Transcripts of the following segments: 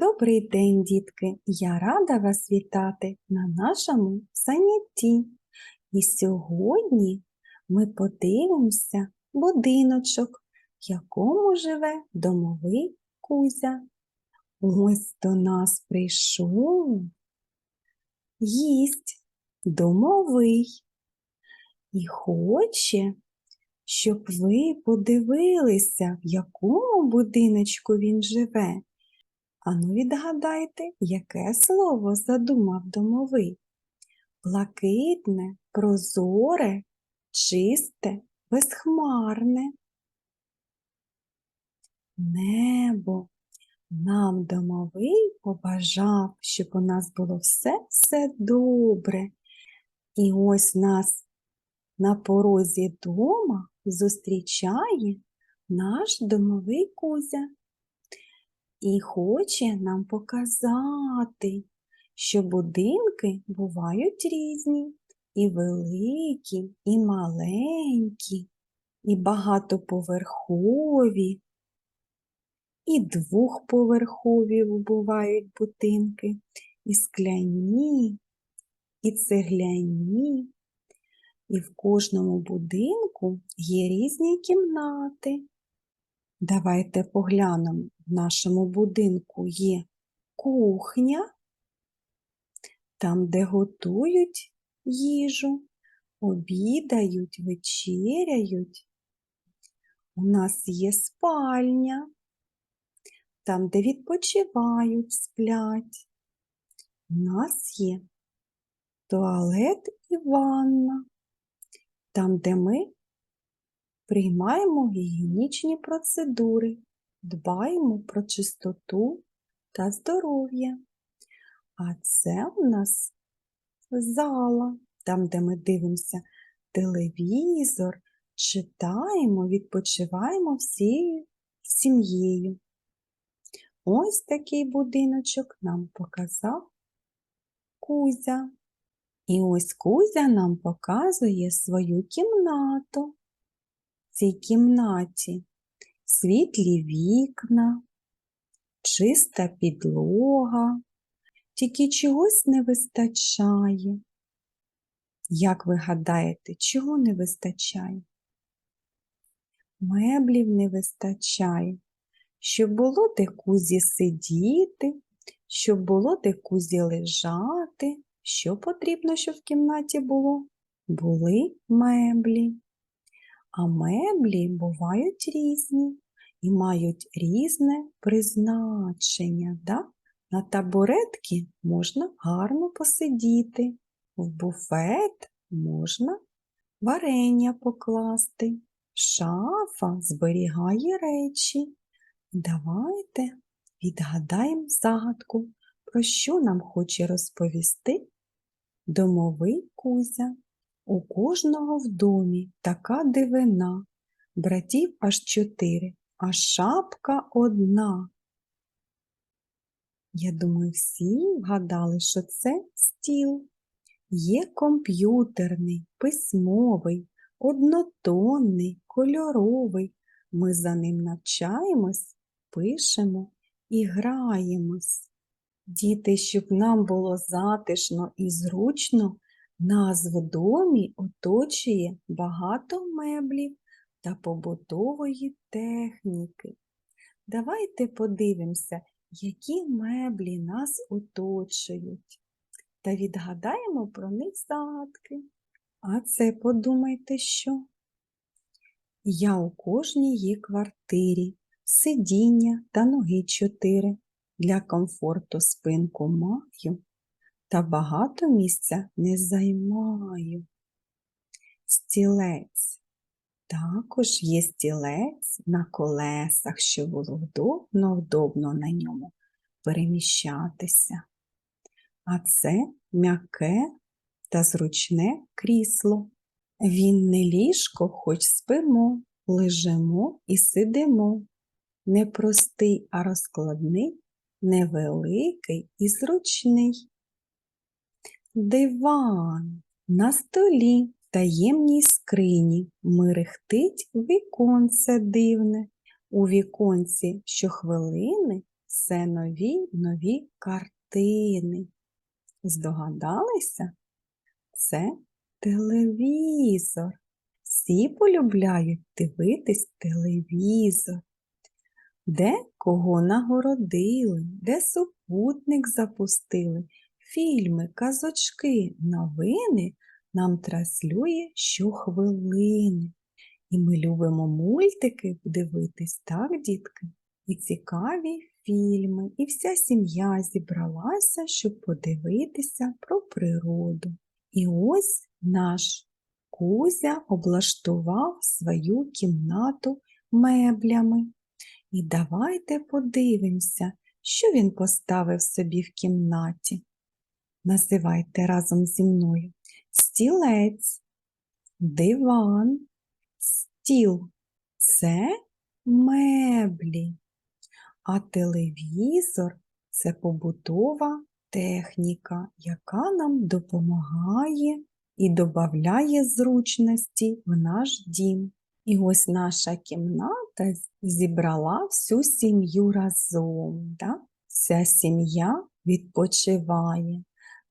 Добрий день, дітки! Я рада вас вітати на нашому занятті. І сьогодні ми подивимося будиночок, в якому живе домовий Кузя. Ось до нас прийшов гість домовий і хоче, щоб ви подивилися, в якому будиночку він живе. Ану відгадайте, яке слово задумав домовий? Блакитне, прозоре, чисте, безхмарне. Небо. Нам домовий побажав, щоб у нас було все все добре. І ось нас на порозі дома зустрічає наш домовий Кузя і хоче нам показати, що будинки бувають різні, і великі, і маленькі, і багатоповерхові, і двохповерхові бувають будинки, і скляні, і цегляні. І в кожному будинку є різні кімнати. Давайте поглянемо, в нашому будинку є кухня, там, де готують їжу, обідають, вечеряють. У нас є спальня, там, де відпочивають, сплять. У нас є туалет і ванна, там, де ми приймаємо гігієнічні процедури, дбаємо про чистоту та здоров'я. А це у нас зала, там, де ми дивимося телевізор, читаємо, відпочиваємо всією сім'єю. Ось такий будиночок нам показав Кузя. І ось Кузя нам показує свою кімнату цій кімнаті світлі вікна, чиста підлога, тільки чогось не вистачає. Як ви гадаєте, чого не вистачає? Меблів не вистачає, щоб було де кузі сидіти, щоб було де кузі лежати. Що потрібно, щоб в кімнаті було? Були меблі. А меблі бувають різні і мають різне призначення. Да? На табуретки можна гарно посидіти, в буфет можна варення покласти, шафа зберігає речі. Давайте відгадаємо загадку, про що нам хоче розповісти домовий Кузя. У кожного в домі така дивина, братів аж чотири, а шапка одна. Я думаю, всі вгадали, що це стіл. Є комп'ютерний, письмовий, однотонний, кольоровий. Ми за ним навчаємось, пишемо і граємось. Діти, щоб нам було затишно і зручно, нас в домі оточує багато меблів та побутової техніки. Давайте подивимося, які меблі нас оточують, та відгадаємо про них загадки. А це подумайте що? Я у кожній є квартирі, сидіння та ноги чотири. Для комфорту спинку маю та багато місця не займаю. Стілець. Також є стілець на колесах, щоб було вдобно, вдобно на ньому переміщатися. А це м'яке та зручне крісло. Він не ліжко, хоч спимо, лежимо і сидимо. Не простий, а розкладний, невеликий і зручний. Диван на столі, таємній скрині мерехтить віконце дивне. У віконці щохвилини все нові нові картини. Здогадалися? Це телевізор. Всі полюбляють дивитись телевізор. Де кого нагородили, де супутник запустили, фільми, казочки, новини нам транслює щохвилини. І ми любимо мультики дивитись, так, дітки? І цікаві фільми, і вся сім'я зібралася, щоб подивитися про природу. І ось наш Кузя облаштував свою кімнату меблями. І давайте подивимося, що він поставив собі в кімнаті. Називайте разом зі мною стілець, диван, стіл це меблі, а телевізор це побутова техніка, яка нам допомагає і додає зручності в наш дім. І ось наша кімната зібрала всю сім'ю разом. Да? Вся сім'я відпочиває.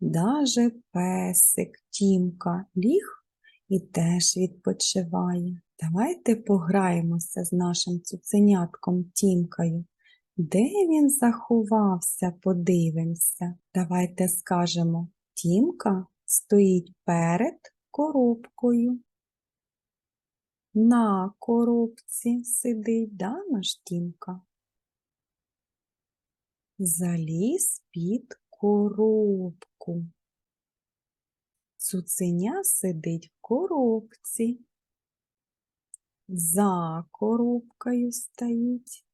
Даже песик Тімка ліг і теж відпочиває. Давайте пограємося з нашим цуценятком Тімкою. Де він заховався, подивимося. Давайте скажемо, Тімка стоїть перед коробкою. На коробці сидить да, наш Тімка. Заліз під коробку. Цуценя сидить в коробці. За коробкою стоїть,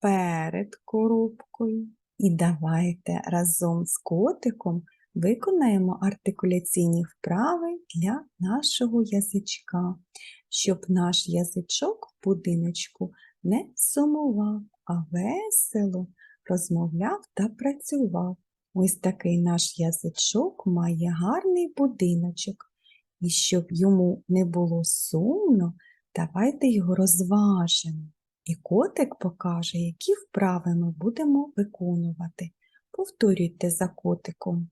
перед коробкою. І давайте разом з котиком виконаємо артикуляційні вправи для нашого язичка, щоб наш язичок в будиночку не сумував, а весело розмовляв та працював. Ось такий наш язичок має гарний будиночок. І щоб йому не було сумно, давайте його розважимо. І котик покаже, які вправи ми будемо виконувати. Повторюйте за котиком.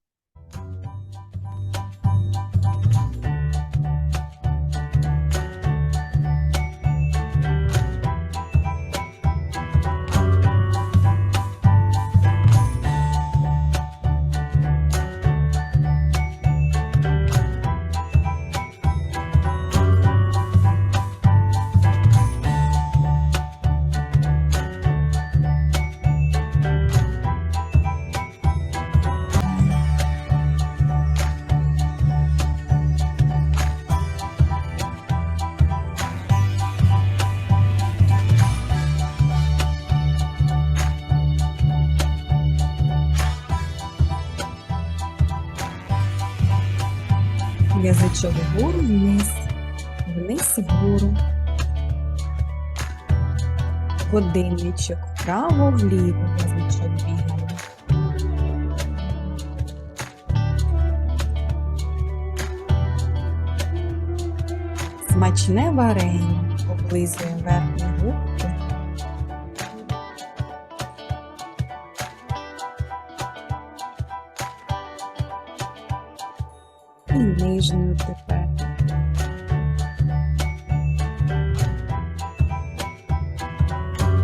Язичок вгору вниз, вниз вгору. Годинничок вправо вліво, язичок бігає. Смачне варення облизує верхні І тепер.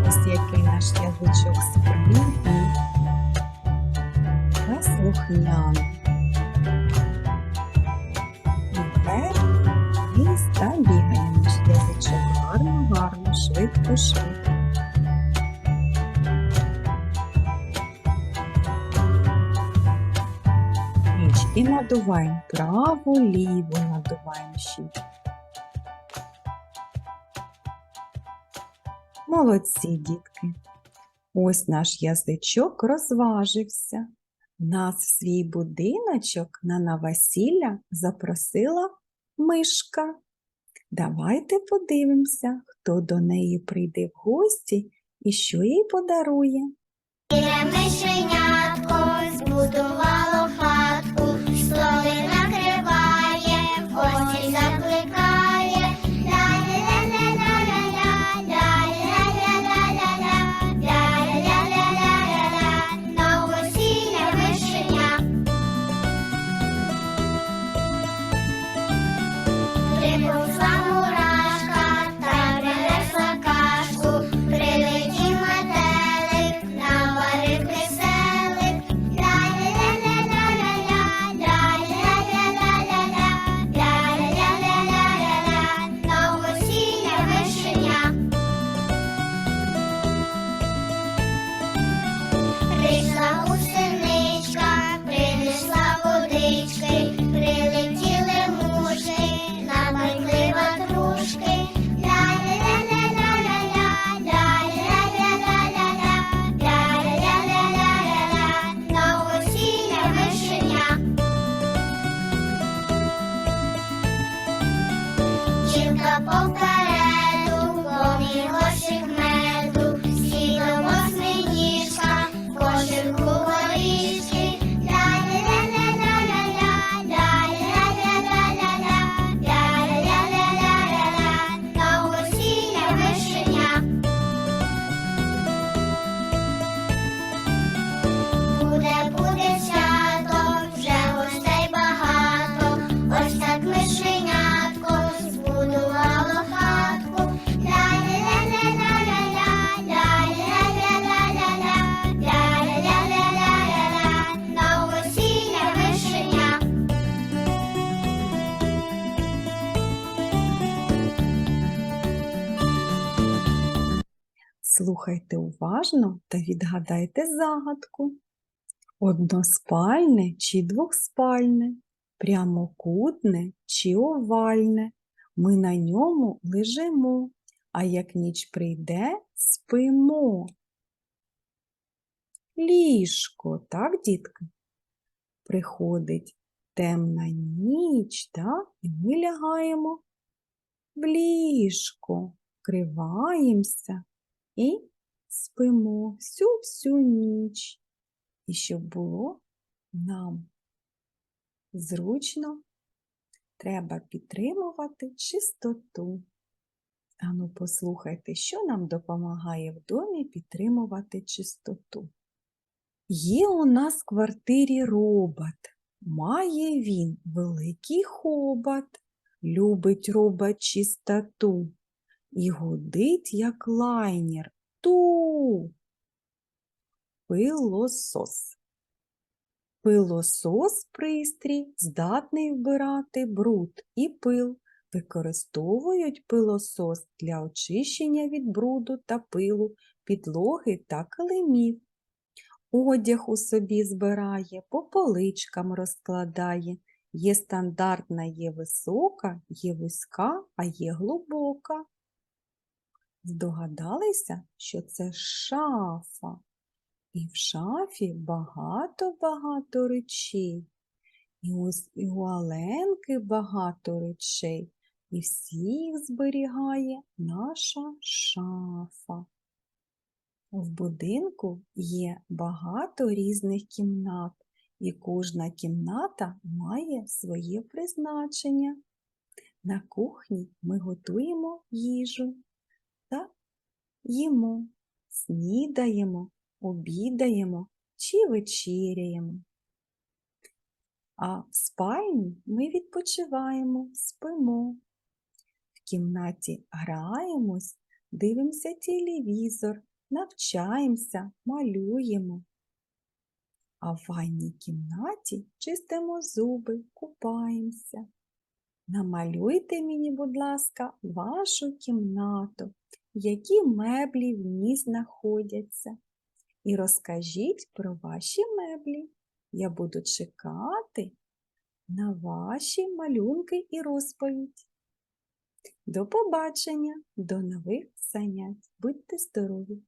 Ось який наш язичок спритний та слухняний. І вверх, вниз та бігає наш язичок гарно, гарно, швидко, швидко. Надуваємо право, ліво, надуваємо щітку. Молодці, дітки. Ось наш язичок розважився. Нас в свій будиночок на новосілля запросила мишка. Давайте подивимося, хто до неї прийде в гості і що їй подарує. Мишенятко збудувало catapulta. Послухайте уважно та відгадайте загадку. Односпальне чи двохспальне, прямокутне чи овальне. Ми на ньому лежимо, а як ніч прийде, спимо. Ліжко, так, дітки? Приходить темна ніч, так? і ми лягаємо в ліжко, вкриваємося і спимо всю-всю ніч. І щоб було нам зручно, треба підтримувати чистоту. Ану, послухайте, що нам допомагає в домі підтримувати чистоту. Є у нас в квартирі робот. Має він великий хобот, любить робот чистоту і гудить, як лайнер. Ту. Пилосос. Пилосос пристрій здатний вбирати бруд і пил. Використовують пилосос для очищення від бруду та пилу, підлоги та килимів. Одяг у собі збирає, по поличкам розкладає. Є стандартна, є висока, є вузька, а є глибока. Здогадалися, що це шафа. І в шафі багато-багато речей. І ось і у Аленки багато речей, і всіх зберігає наша шафа. В будинку є багато різних кімнат, і кожна кімната має своє призначення. На кухні ми готуємо їжу та їмо, снідаємо, обідаємо чи вечеряємо. А в спальні ми відпочиваємо, спимо. В кімнаті граємось, дивимося телевізор, навчаємося, малюємо. А в ванній кімнаті чистимо зуби, купаємося. Намалюйте мені, будь ласка, вашу кімнату, які меблі в ній знаходяться. І розкажіть про ваші меблі. Я буду чекати на ваші малюнки і розповідь. До побачення, до нових занять. Будьте здорові!